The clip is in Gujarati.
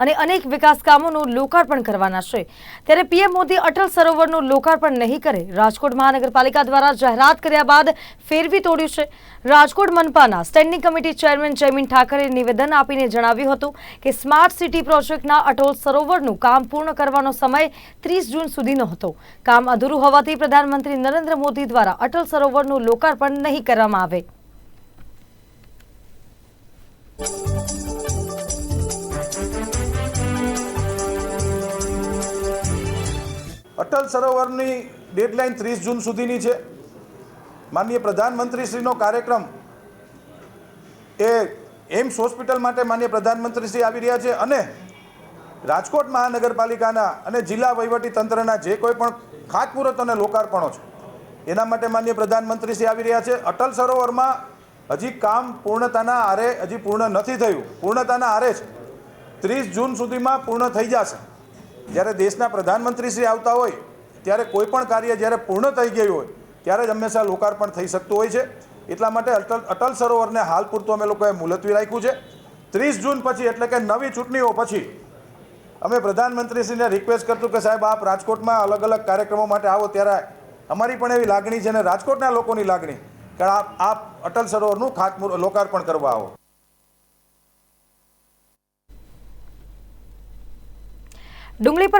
અને અનેક વિકાસ કામોનું લોકાર્પણ કરવાના છે. ત્યારે પીએમ મોદી અટલ સરોવરનું લોકાર્પણ નહીં કરે. રાજકોટ મહાનગરપાલિકા દ્વારા જાહેરાત કર્યા બાદ ફેરવી તોડ્યું છે. Rajkot મનપાના standing committee chairman Jaymin Thakare નિવેદન આપીને જણાવ્યું હતું કે સ્માર્ટ સિટી પ્રોજેક્ટના અટલ સરોવરનું કામ પૂર્ણ કરવાનો સમય ત્રીસ જૂન સુધીનો હતો. કામ અધૂરું હોવાથી પ્રધાનમંત્રી નરેન્દ્ર મોદી દ્વારા અટલ સરોવરનું લોકાર્પણ નહીં કરવામાં આવે. અટલ સરોવરની ડેડલાઇન ત્રીસ જૂન સુધીની છે. માનનીય પ્રધાનમંત્રીશ્રીનો કાર્યક્રમ એ એમ્સ હોસ્પિટલ માટે માનનીય પ્રધાનમંત્રીશ્રી આવી રહ્યા છે અને રાજકોટ મહાનગરપાલિકાના અને જિલ્લા વહીવટી તંત્રના જે કોઈ પણ ખાતમુહૂર્ત અને લોકાર્પણો છે, એના માટે માનનીય પ્રધાનમંત્રીશ્રી આવી રહ્યા છે. અટલ સરોવરમાં હજી કામ પૂર્ણતાના આરે, હજી પૂર્ણ નથી થયું. પૂર્ણતાના આરે છે ત્રીસ જૂન સુધીમાં પૂર્ણ થઈ જશે. જ્યારે દેશના પ્રધાનમંત્રીશ્રી આવતા હોય, ત્યારે કોઈ પણ કાર્ય જ્યારે પૂર્ણ થઈ ગયું હોય, ત્યારે જ હંમેશા લોકાર્પણ થઈ શકતું હોય છે. એટલા માટે અટલ અટલ સરોવરને હાલ પૂરતું અમે લોકોએ મુલતવી રાખ્યું છે. ત્રીસ જૂન પછી, એટલે કે નવી ચૂંટણીઓ પછી, અમે પ્રધાનમંત્રીશ્રીને રિક્વેસ્ટ કરતું કે સાહેબ, આપ રાજકોટમાં અલગ અલગ કાર્યક્રમો માટે આવો, ત્યારે અમારી પણ એવી લાગણી છે અને રાજકોટના લોકોની લાગણી કે આપ આપ અટલ સરોવરનું ખાતમુહૂર્ત લોકાર્પણ કરવા આવો. ડુંગળી પર